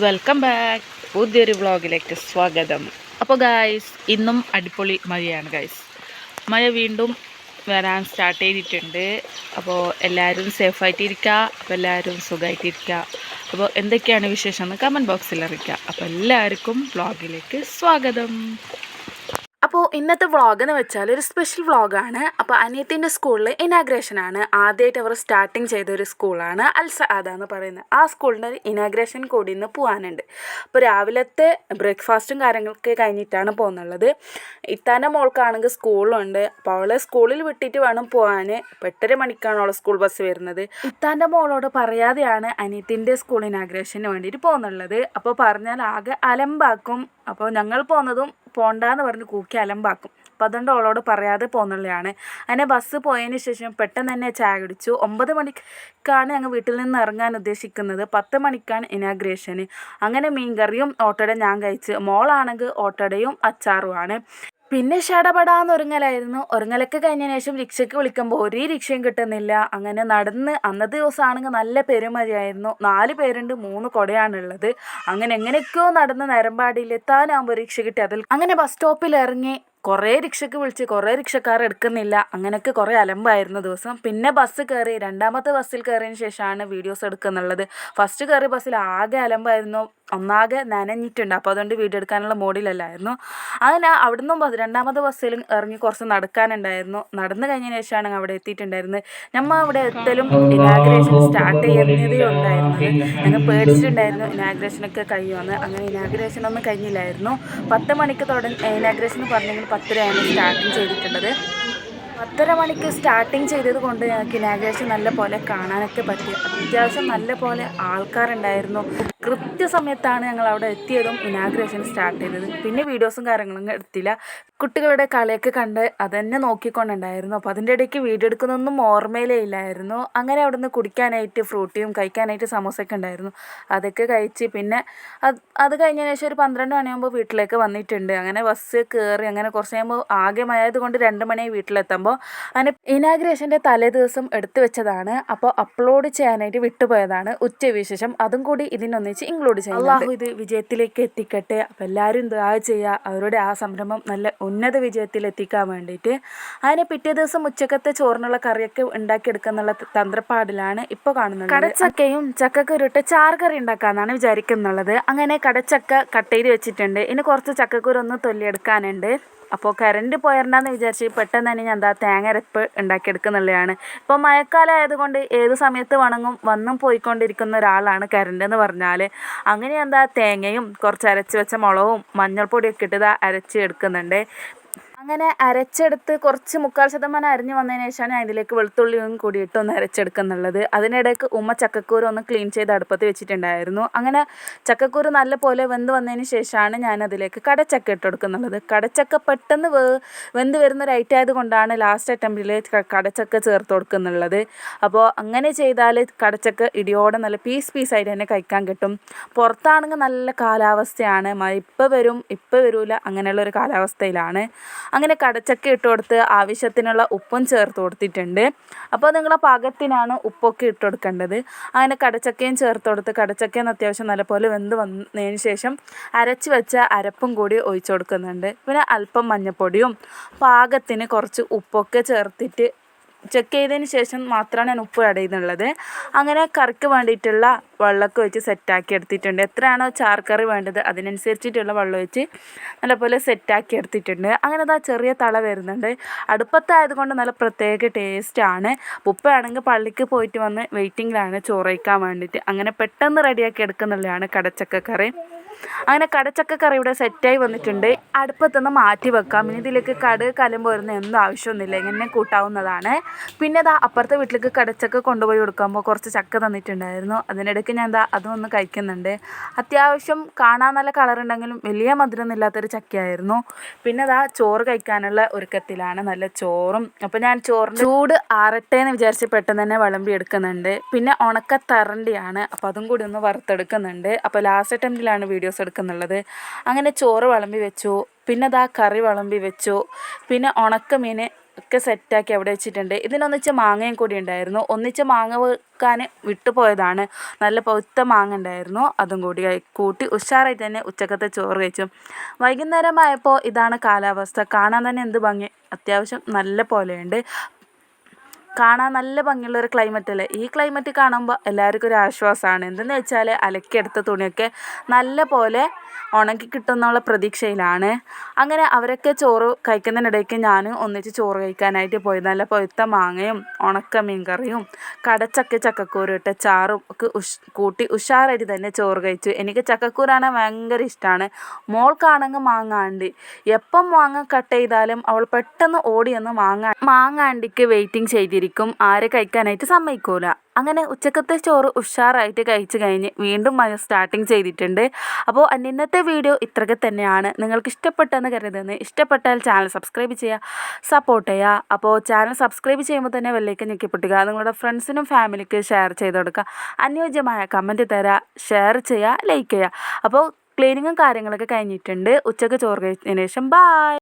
Welcome back പുതിയൊരു വ്ളോഗിലേക്ക് സ്വാഗതം. അപ്പോൾ ഗായ്സ് ഇന്നും അടിപൊളി മഴയാണ് ഗായ്സ് മഴ വീണ്ടും വരാൻ സ്റ്റാർട്ട് ചെയ്തിട്ടുണ്ട്. അപ്പോൾ എല്ലാവരും സേഫായിട്ടിരിക്കുക അപ്പോൾ എല്ലാവരും സുഖമായിട്ടിരിക്കുക അപ്പോൾ എന്തൊക്കെയാണ് വിശേഷം എന്ന് കമന്റ് ബോക്സിൽ അറിയിക്കുക അപ്പോൾ എല്ലാവർക്കും വ്ളോഗിലേക്ക് സ്വാഗതം. അപ്പോൾ ഇന്നത്തെ വ്ളോഗ് എന്ന് വെച്ചാൽ ഒരു സ്പെഷ്യൽ വ്ളോഗാണ് അപ്പോൾ അനിയത്തിന്റെ സ്കൂളിൽ ഇനാഗ്രേഷൻ ആണ്. ആദ്യമായിട്ട് അവർ സ്റ്റാർട്ടിങ് ചെയ്ത ഒരു സ്കൂളാണ് അൽ സഅദ എന്ന് പറയുന്നത്. ആ സ്കൂളിന്റെ ഒരു ഇനാഗ്രേഷൻ കൂടി ഇന്ന് പോകാനുണ്ട് അപ്പോൾ രാവിലത്തെ ബ്രേക്ക്ഫാസ്റ്റും കാര്യങ്ങളൊക്കെ കഴിഞ്ഞിട്ടാണ് പോകുന്നുള്ളത്. ഇത്താന്റെ മോൾക്കാണെങ്കിൽ സ്കൂളുണ്ട് അപ്പോൾ അവളെ സ്കൂളിൽ വിട്ടിട്ട് വേണം പോകാൻ അപ്പോൾ എട്ടര മണിക്കാണ് അവളെ സ്കൂൾ ബസ് വരുന്നത്. ഇത്താന്റെ മോളോട് പറയാതെയാണ് അനിയത്തിന്റെ സ്കൂൾ ഇനാഗ്രേഷന് വേണ്ടിയിട്ട് പോകുന്നുള്ളത്. അപ്പോൾ പറഞ്ഞാൽ ആകെ അലമ്പാക്കും. അപ്പോൾ ഞങ്ങൾ പോകുന്നതും പോണ്ടാന്ന് പറഞ്ഞ് കൂക്കി അലമ്പാക്കും. അപ്പം അതുകൊണ്ട് അവളോട് പറയാതെ പോകുന്നുള്ളതാണ് അങ്ങനെ ബസ് പോയതിന് ശേഷം പെട്ടെന്ന് തന്നെ ചായ കുടിച്ചു. ഒമ്പത് മണിക്കാണ് ഞങ്ങൾ വീട്ടിൽ നിന്ന് ഇറങ്ങാൻ ഉദ്ദേശിക്കുന്നത്. പത്ത് മണിക്കാണ് ഇനാഗ്രേഷന് അങ്ങനെ മീൻകറിയും ഓട്ടോടെ ഞാൻ കഴിച്ച്. മോളാണെങ്കിൽ ഓട്ടടയും അച്ചാറുമാണ് പിന്നെ ഷടപടാന്ന് ഒരുങ്ങലായിരുന്നു ഒരുങ്ങലൊക്കെ കഴിഞ്ഞതിന് ശേഷം റിക്ഷയ്ക്ക് വിളിക്കുമ്പോൾ ഒരേ രക്ഷയും കിട്ടുന്നില്ല. അങ്ങനെ നടന്ന് അന്നത്തെ ദിവസമാണെങ്കിൽ നല്ല പെരുമഴയായിരുന്നു. നാല് പേരുണ്ട് മൂന്ന് കൊടയാണുള്ളത്. അങ്ങനെ എങ്ങനെയൊക്കെയോ നടന്ന് നരമ്പാടിയിൽ എത്താനാകുമ്പോൾ റിക്ഷ കിട്ടി. അതിൽ അങ്ങനെ ബസ് സ്റ്റോപ്പിൽ ഇറങ്ങി കുറേ രക്ഷയ്ക്ക് വിളിച്ച് കുറേ രക്ഷക്കാർ എടുക്കുന്നില്ല. അങ്ങനെയൊക്കെ കുറേ അലമ്പായിരുന്നു ദിവസം. പിന്നെ ബസ് കയറി രണ്ടാമത്തെ ബസ്സിൽ കയറിയതിന് ശേഷമാണ് വീഡിയോസ് എടുക്കുന്നുള്ളത്. ഫസ്റ്റ് കയറി ബസ്സിൽ ആകെ അലമ്പായിരുന്നു. ഒന്നാകെ നനഞ്ഞിട്ടുണ്ട്. അപ്പോൾ അതുകൊണ്ട് വീഡിയോ എടുക്കാനുള്ള മോഡിലല്ലായിരുന്നു. അങ്ങനെ അവിടുന്ന് ബസ് രണ്ടാമത് ബസ്സിലും ഇറങ്ങി കുറച്ച് നടക്കാനുണ്ടായിരുന്നു. നടന്നു കഴിഞ്ഞതിന് ശേഷമാണ് അവിടെ എത്തിയിട്ടുണ്ടായിരുന്നത്. നമ്മൾ അവിടെ എത്തലും ഇനാഗ്രേഷൻ സ്റ്റാർട്ട് ചെയ്യുന്നതേ ഉണ്ടായിരുന്നത്. ഞങ്ങൾ പേടിച്ചിട്ടുണ്ടായിരുന്നു ഇനാഗ്രേഷനൊക്കെ കഴിയുമെന്ന്. അങ്ങനെ ഇനാഗ്രേഷൻ ഒന്നും കഴിഞ്ഞില്ലായിരുന്നു. പത്ത് മണിക്ക് തുടങ്ങി ഇനാഗ്രേഷൻ എന്ന് പറഞ്ഞെങ്കിൽ പത്തരയാണ് സ്റ്റാർട്ടിങ് ചെയ്തിട്ടുള്ളത്. പത്തര മണിക്ക് സ്റ്റാർട്ടിങ് ചെയ്തത് കൊണ്ട് ഞങ്ങൾക്ക് ഇനാഗ്രേഷൻ നല്ല പോലെ കാണാനൊക്കെ പറ്റി. അത്യാവശ്യം നല്ല പോലെ ആൾക്കാരുണ്ടായിരുന്നു. കൃത്യസമയത്താണ് ഞങ്ങൾ അവിടെ എത്തിയതും ഇനാഗ്രേഷൻ സ്റ്റാർട്ട് ചെയ്തത്. പിന്നെ വീഡിയോസും കാര്യങ്ങളും എടുത്തില്ല. കുട്ടികളുടെ കളിയൊക്കെ കണ്ട് അതന്നെ നോക്കിക്കൊണ്ടുണ്ടായിരുന്നു. അപ്പോൾ അതിന്റെ ഇടയ്ക്ക് വീഡിയോ എടുക്കുന്നൊന്നും ഓർമ്മയിലേ ഇല്ലായിരുന്നു. അങ്ങനെ അവിടുന്ന് കുടിക്കാനായിട്ട് ഫ്രൂട്ടിയും കഴിക്കാനായിട്ട് സമോസയൊക്കെ ഉണ്ടായിരുന്നു. അതൊക്കെ കഴിച്ച് പിന്നെ അത് അത് കഴിഞ്ഞതിന് ശേഷം ഒരു പന്ത്രണ്ട് മണിയാകുമ്പോൾ വീട്ടിലേക്ക് വന്നിട്ടുണ്ട്. അങ്ങനെ ബസ് കയറി അങ്ങനെ കുറച്ച് കഴിയുമ്പോൾ ആകെ മഴയത് കൊണ്ട് രണ്ട് മണിയായി വീട്ടിലെത്തുമ്പോൾ അങ്ങനെ ഇനാഗ്രേഷന്റെ തലേ ദിവസം എടുത്തു വെച്ചതാണ്. അപ്പോൾ അപ്ലോഡ് ചെയ്യാനായിട്ട് വിട്ടുപോയതാണ്. ഉച്ചവിശേഷം. അതും കൂടി ഇതിനൊന്നിച്ച് ഇൻക്ലൂഡ് ചെയ്യുന്നത് അള്ളാഹു ഇത് വിജയത്തിലേക്ക് എത്തിക്കട്ടെ. അപ്പോൾ എല്ലാവരും ദുആ ചെയ്യുക അവരുടെ ആ സംരംഭം നല്ല ഉന്നത വിജയത്തിൽ എത്തിക്കാൻ വേണ്ടിയിട്ട്. അതിന് പിറ്റേ ദിവസം ഉച്ചക്കത്തെ ചോറിനുള്ള കറിയൊക്കെ ഉണ്ടാക്കിയെടുക്കുന്നുള്ള തന്ത്രപ്പാടിലാണ് ഇപ്പോൾ കാണുന്നത്. കടച്ചക്കയും ചക്കക്കുരുട്ട് ചാർകറി ഉണ്ടാക്കാന്നാണ് വിചാരിക്കുന്നുള്ളത്. അങ്ങനെ കടച്ചക്ക കട്ട് ചെയ്ത് വെച്ചിട്ടുണ്ട്. ഇനി കുറച്ച് ചക്കക്കുരു ഒന്ന് തൊല്ലിയെടുക്കാനുണ്ട് അപ്പോൾ കറണ്ട് പോയരണ്ടെന്ന് വിചാരിച്ച് പെട്ടെന്ന് തന്നെ ഞാൻ എന്താ തേങ്ങരപ്പ് ഉണ്ടാക്കിയെടുക്കുന്നുള്ളതാണ് ഇപ്പോൾ മഴക്കാലം ആയതുകൊണ്ട് ഏത് സമയത്ത് വണങ്ങും വന്നും പോയിക്കൊണ്ടിരിക്കുന്ന ഒരാളാണ് കറണ്ട് എന്ന് പറഞ്ഞാൽ അങ്ങനെ എന്താ തേങ്ങയും കുറച്ച് അരച്ച് വെച്ച മുളകും മഞ്ഞൾപ്പൊടിയൊക്കെ ഇട്ട് അരച്ച് എടുക്കുന്നുണ്ട്. അങ്ങനെ അരച്ചെടുത്ത് കുറച്ച് മുക്കാൽ ശതമാനം അരിഞ്ഞ് വന്നതിന് ശേഷമാണ് ഞാൻ ഇതിലേക്ക് വെളുത്തുള്ളിയും കൂടി ഇട്ട് ഒന്ന് അരച്ചെടുക്കുന്നുള്ളത്. അതിനിടയ്ക്ക് ഉമ്മ ചക്കക്കൂര് ഒന്ന് ക്ലീൻ ചെയ്ത് അടുപ്പത്ത് വെച്ചിട്ടുണ്ടായിരുന്നു. അങ്ങനെ ചക്കക്കൂര് നല്ല പോലെ വെന്ത് വന്നതിന് ശേഷമാണ് ഞാൻ അതിലേക്ക് കടച്ചക്ക ഇട്ട് കൊടുക്കുന്നുള്ളത് കടച്ചക്ക പെട്ടെന്ന് വേ വെന്ത് വരുന്ന ഒരു ഐറ്റം ആയതുകൊണ്ടാണ് ലാസ്റ്റ് അറ്റംപ്റ്റിൽ കടച്ചക്ക ചേർത്ത് കൊടുക്കുന്നുള്ളത്. അപ്പോൾ അങ്ങനെ ചെയ്താൽ കടച്ചക്ക ഇടിയോടെ നല്ല പീസ് പീസായിട്ട് തന്നെ കഴിക്കാൻ കിട്ടും. പുറത്താണെങ്കിൽ നല്ല കാലാവസ്ഥയാണ്. മഴ ഇപ്പോൾ വരും ഇപ്പോൾ വരില്ല അങ്ങനെയുള്ള ഒരു കാലാവസ്ഥയിലാണ്. അങ്ങനെ കടച്ചക്ക ഇട്ട് കൊടുത്ത് ആവശ്യത്തിനുള്ള ഉപ്പും ചേർത്ത് കൊടുത്തിട്ടുണ്ട്. അപ്പോൾ നിങ്ങളെ പാകത്തിനാണ് ഉപ്പൊക്കെ ഇട്ട് കൊടുക്കേണ്ടത്. അങ്ങനെ കടച്ചക്കയും ചേർത്ത് കൊടുത്ത് കടച്ചക്കയെന്ന് അത്യാവശ്യം നല്ലപോലെ വെന്ത് വന്നതിന് ശേഷം അരച്ച് വെച്ച അരപ്പും കൂടി ഒഴിച്ചു കൊടുക്കുന്നുണ്ട്. പിന്നെ അല്പം മഞ്ഞൾപ്പൊടിയും പാകത്തിന് കുറച്ച് ഉപ്പൊക്കെ ചേർത്തിട്ട് ചെക്ക് ചെയ്തതിന് ശേഷം മാത്രമാണ് ഞാൻ ഉപ്പ് ആഡ് ചെയ്യുന്നുള്ളത് അങ്ങനെ കറിക്ക് വേണ്ടിയിട്ടുള്ള വെള്ളമൊക്കെ വെച്ച് സെറ്റാക്കി എടുത്തിട്ടുണ്ട്. എത്രയാണോ ചാർക്കറി വേണ്ടത് അതിനനുസരിച്ചിട്ടുള്ള വെള്ളം വെച്ച് നല്ലപോലെ സെറ്റാക്കി എടുത്തിട്ടുണ്ട്. അങ്ങനെ അതാ ചെറിയ തള വരുന്നുണ്ട്. അടുപ്പത്തായതുകൊണ്ട് നല്ല പ്രത്യേക ടേസ്റ്റാണ് ഉപ്പയാണെങ്കിൽ പള്ളിക്ക് പോയിട്ട് വന്ന് വെയിറ്റിങ്ങിലാണ് ചോറ് കഴിക്കാൻ വേണ്ടിയിട്ട്. അങ്ങനെ പെട്ടെന്ന് റെഡിയാക്കി എടുക്കുന്നുള്ളതാണ് കടച്ചക്ക കറി. അങ്ങനെ കടച്ചക്കക്കറി ഇവിടെ സെറ്റായി വന്നിട്ടുണ്ട്. അടുപ്പത്തുനിന്ന് മാറ്റി വെക്കാം. ഇനി ഇതിലേക്ക് കടുക് കലമ്പ് വരുന്ന എന്തും ആവശ്യമൊന്നുമില്ല. ഇങ്ങനെ കൂട്ടാവുന്നതാണ്. പിന്നെ അതാ അപ്പുറത്തെ വീട്ടിലേക്ക് കടച്ചക്ക കൊണ്ടുപോയി കൊടുക്കുമ്പോൾ കുറച്ച് ചക്ക തന്നിട്ടുണ്ടായിരുന്നു. അതിനിടയ്ക്ക് ഞാൻ എന്താ അതൊന്ന് കഴിക്കുന്നുണ്ട്. അത്യാവശ്യം കാണാൻ നല്ല കളറുണ്ടെങ്കിലും വലിയ മധുരമൊന്നും ഇല്ലാത്തൊരു ചക്കയായിരുന്നു. പിന്നെ അതാ ചോറ് കഴിക്കാനുള്ള ഒരുക്കത്തിലാണ്. നല്ല ചോറും. അപ്പോൾ ഞാൻ ചോറ് ചൂട് ആറട്ടെ എന്ന് വിചാരിച്ച് പെട്ടെന്ന് തന്നെ വിളമ്പി എടുക്കുന്നുണ്ട്. പിന്നെ ഉണക്ക തറണ്ടിയാണ് അപ്പോൾ അതും കൂടി ഒന്ന് വറുത്തെടുക്കുന്നുണ്ട്. അപ്പോൾ ലാസ്റ്റ് അറ്റംപ്റ്റിലാണ് വീഡിയോസ് എടുക്കുന്നുള്ളത് അങ്ങനെ ചോറ് വിളമ്പി വെച്ചു. പിന്നെ അതാ കറി വിളമ്പി വെച്ചു. പിന്നെ ഉണക്കമീൻ ഒക്കെ സെറ്റാക്കി അവിടെ വെച്ചിട്ടുണ്ട്. ഇതിനൊന്നിച്ച് മാങ്ങയും കൂടി ഉണ്ടായിരുന്നു. ഒന്നിച്ച് മാങ്ങ വെക്കാൻ വിട്ടുപോയതാണ്. നല്ല പൊത്ത മാങ്ങ ഉണ്ടായിരുന്നു. അതും കൂടി കൂട്ടി ഉഷാറായിട്ട് തന്നെ ഉച്ചക്കത്തെ ചോറ് കഴിച്ചു. വൈകുന്നേരമായപ്പോൾ ഇതാണ് കാലാവസ്ഥ. കാണാൻ തന്നെ എന്ത് ഭംഗി. അത്യാവശ്യം നല്ല പോലെയുണ്ട്. കാണാൻ നല്ല ഭംഗിയുള്ളൊരു ക്ലൈമറ്റ് അല്ലേ? ഈ ക്ലൈമറ്റ് കാണുമ്പോൾ എല്ലാവർക്കും ഒരു ആശ്വാസമാണ് എന്തെന്ന് വെച്ചാൽ അലക്കിയെടുത്ത തുണിയൊക്കെ നല്ല പോലെ ഉണക്കി കിട്ടുമെന്നുള്ള പ്രതീക്ഷയിലാണ്. അങ്ങനെ അവരൊക്കെ ചോറ് കഴിക്കുന്നതിനിടയ്ക്ക് ഞാൻ ഒന്നിച്ച് ചോറ് കഴിക്കാനായിട്ട് പോയി. നല്ല പൊഴുത്ത മാങ്ങയും ഉണക്ക മീൻകറിയും കടച്ചക്ക ചക്കക്കൂരും ഇട്ട ചാറും ഒക്കെ ഉഷ് കൂട്ടി ഉഷാറായിട്ട് തന്നെ ചോറ് കഴിച്ചു. എനിക്ക് ചക്കക്കൂരാണ് ഭയങ്കര ഇഷ്ടമാണ് മോൾക്കാണെങ്കിൽ മാങ്ങാണ്ടി. എപ്പം മാങ്ങ കട്ട് ചെയ്താലും അവൾ പെട്ടെന്ന് ഓടിയെന്ന് മാങ്ങ മാങ്ങാണ്ടിക്ക് വെയിറ്റിംഗ് ചെയ്തിരിക്കും. ആരെ കഴിക്കാനായിട്ട് സമ്മതിക്കൂല. അങ്ങനെ ഉച്ചക്കത്തെ ചോറ് ഉഷാറായിട്ട് കഴിച്ചു കഴിഞ്ഞ് വീണ്ടും സ്റ്റാർട്ടിങ് ചെയ്തിട്ടുണ്ട്. അപ്പോൾ വീഡിയോ ഇത്രയൊക്കെ തന്നെയാണ്. നിങ്ങൾക്ക് ഇഷ്ടപ്പെട്ടെന്ന് കരുതുന്നത് ഇഷ്ടപ്പെട്ടാൽ ചാനൽ സബ്സ്ക്രൈബ് ചെയ്യുക സപ്പോർട്ട് ചെയ്യുക. അപ്പോൾ ചാനൽ സബ്സ്ക്രൈബ് ചെയ്യുമ്പോൾ തന്നെ വെള്ളിക്ക് ഞെക്കിപ്പൊട്ടുക നിങ്ങളുടെ ഫ്രണ്ട്സിനും ഫാമിലിക്ക് ഷെയർ ചെയ്ത് കൊടുക്കുക. അനുയോജ്യമായ കമന്റ് തരാം ഷെയർ ചെയ്യുക ലൈക്ക് ചെയ്യുക. അപ്പോൾ ക്ലീനിങ്ങും കാര്യങ്ങളൊക്കെ കഴിഞ്ഞിട്ടുണ്ട്. ഉച്ചയ്ക്ക് ചോറ് കഴിച്ചതിന് ശേഷം ബായ്